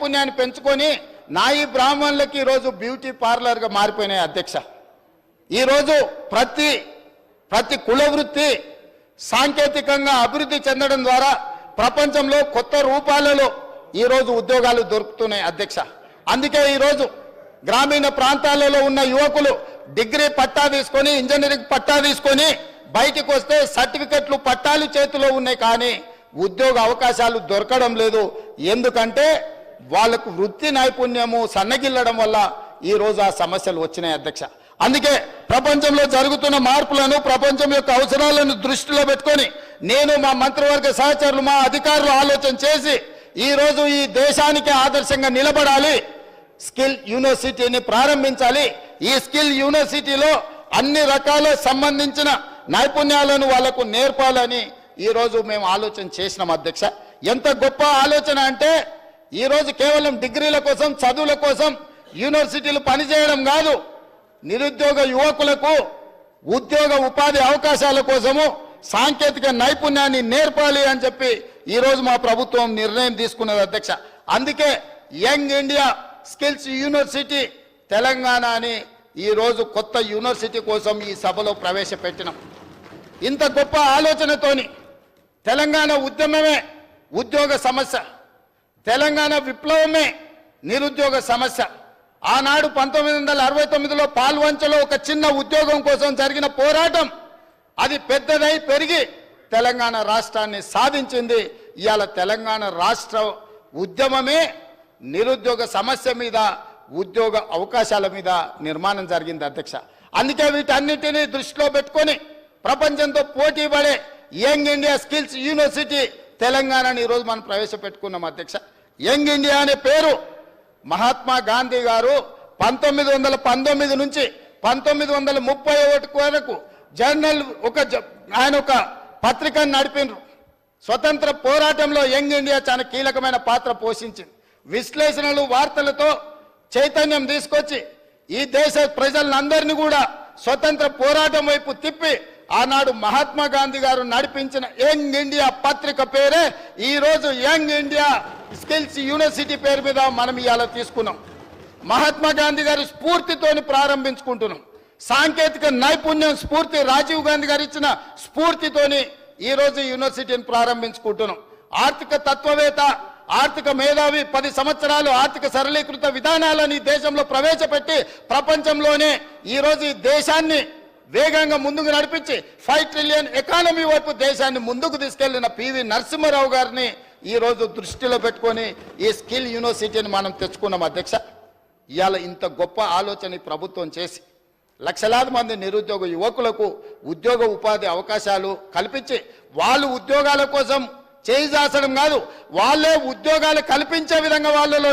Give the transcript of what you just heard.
పుణ్యాన్ని పెంచుకొని నాయి బ్రాహ్మణులకి ఈరోజు బ్యూటీ పార్లర్గా మారిపోయినాయి అధ్యక్ష. ఈరోజు ప్రతి ప్రతి కుల వృత్తి సాంకేతికంగా అభివృద్ధి చెందడం ద్వారా ప్రపంచంలో కొత్త రూపాలలో ఈరోజు ఉద్యోగాలు దొరుకుతున్నాయి అధ్యక్ష. అందుకే ఈరోజు గ్రామీణ ప్రాంతాలలో ఉన్న యువకులు డిగ్రీ పట్టా తీసుకొని ఇంజనీరింగ్ పట్టా తీసుకొని బయటికి వస్తే సర్టిఫికెట్లు పట్టాలు చేతిలో ఉన్నాయి కానీ ఉద్యోగ అవకాశాలు దొరకడం లేదు. ఎందుకంటే వాళ్ళకు వృత్తి నైపుణ్యము సన్నగిల్లడం వల్ల ఈ రోజు ఆ సమస్యలు వచ్చినాయి అధ్యక్ష. అందుకే ప్రపంచంలో జరుగుతున్న మార్పులను ప్రపంచం యొక్క అవసరాలను దృష్టిలో పెట్టుకొని నేను మా మంత్రివర్గ సహచరులు మా అధికారులు ఆలోచన చేసి ఈ రోజు ఈ దేశానికి ఆదర్శంగా నిలబడాలి. స్కిల్ యూనివర్సిటీని ప్రారంభించాలి. ఈ స్కిల్ యూనివర్సిటీలో అన్ని రకాల సంబంధించిన నైపుణ్యాలను వాళ్ళకు నేర్పాలని ఈ రోజు మేము ఆలోచన చేసినాం అధ్యక్ష. ఎంత గొప్ప ఆలోచన అంటే ఈ రోజు కేవలం డిగ్రీల కోసం చదువుల కోసం యూనివర్సిటీలు పనిచేయడం కాదు. నిరుద్యోగ యువకులకు ఉద్యోగ ఉపాధి అవకాశాల కోసము సాంకేతిక నైపుణ్యాన్ని నేర్పాలి అని చెప్పి ఈరోజు మా ప్రభుత్వం నిర్ణయం తీసుకున్నది అధ్యక్ష. అందుకే young India skills university Telangana అని ఈరోజు కొత్త యూనివర్సిటీ కోసం ఈ సభలో ప్రవేశపెట్టినాం. ఇంత గొప్ప ఆలోచనతోని తెలంగాణ ఉద్యమమే ఉద్యోగ సమస్య. తెలంగాణ విప్లవమే నిరుద్యోగ సమస్య. ఆనాడు పంతొమ్మిది వందల అరవై తొమ్మిదిలో పాల్వంచలో ఒక చిన్న ఉద్యోగం కోసం జరిగిన పోరాటం అది పెద్దదై పెరిగి తెలంగాణ రాష్ట్రాన్ని సాధించింది. ఇవాళ తెలంగాణ రాష్ట్ర ఉద్యమమే నిరుద్యోగ సమస్య మీద ఉద్యోగ అవకాశాల మీద నిర్మాణం జరిగింది అధ్యక్ష. అందుకే వీటన్నిటినీ దృష్టిలో పెట్టుకొని ప్రపంచంతో పోటీ పడే యంగ్ ఇండియా స్కిల్స్ యూనివర్సిటీ తెలంగాణని ఈరోజు మనం ప్రవేశపెట్టుకున్నాం అధ్యక్ష. యంగ్ ఇండియా అనే పేరు. మహాత్మా గాంధీ గారు పంతొమ్మిది వందల పంతొమ్మిది నుంచి పంతొమ్మిది వందల ముప్పై ఒకటి వరకు జర్నల్ ఒక ఆయన ఒక పత్రికను నడిపినరు. స్వతంత్ర పోరాటంలో యంగ్ ఇండియా చాలా కీలకమైన పాత్ర పోషించింది. విశ్లేషణలు వార్తలతో చైతన్యం తీసుకొచ్చి ఈ దేశ ప్రజలందరినీ కూడా స్వతంత్ర పోరాటం వైపు తిప్పి ఆనాడు మహాత్మా గాంధీ గారు నడిపించిన యంగ్ ఇండియా పత్రిక పేరే ఈరోజు యంగ్ ఇండియా స్కిల్స్ యూనివర్సిటీ పేరు మీద మనం ఇవాళ తీసుకున్నాం. మహాత్మా గాంధీ గారి స్ఫూర్తితోని ప్రారంభించుకుంటున్నాం. సాంకేతిక నైపుణ్యం స్ఫూర్తి రాజీవ్ గాంధీ గారు ఇచ్చిన స్ఫూర్తితోని ఈరోజు యూనివర్సిటీని ప్రారంభించుకుంటున్నాం. ఆర్థిక తత్వవేత్త ఆర్థిక మేధావి పది సంవత్సరాలు ఆర్థిక సరళీకృత విధానాలని ఈ దేశంలో ప్రవేశపెట్టి ప్రపంచంలోనే ఈరోజు ఈ దేశాన్ని వేగంగా ముందుకు నడిపించి ఫైవ్ ట్రిలియన్ ఎకానమీ వైపు దేశాన్ని ముందుకు తీసుకెళ్ళిన పివి నరసింహారావు గారిని ఈ రోజు దృష్టిలో పెట్టుకొని ఈ స్కిల్ యూనివర్సిటీని మనం తెచ్చుకున్నాం అధ్యక్ష. ఇవాళ ఇంత గొప్ప ఆలోచన ప్రభుత్వం చేసి లక్షలాది మంది నిరుద్యోగ యువకులకు ఉద్యోగ ఉపాధి అవకాశాలు కల్పించి వాళ్ళు ఉద్యోగాల కోసం చేయి కాదు వాళ్ళే ఉద్యోగాలు కల్పించే విధంగా వాళ్ళలో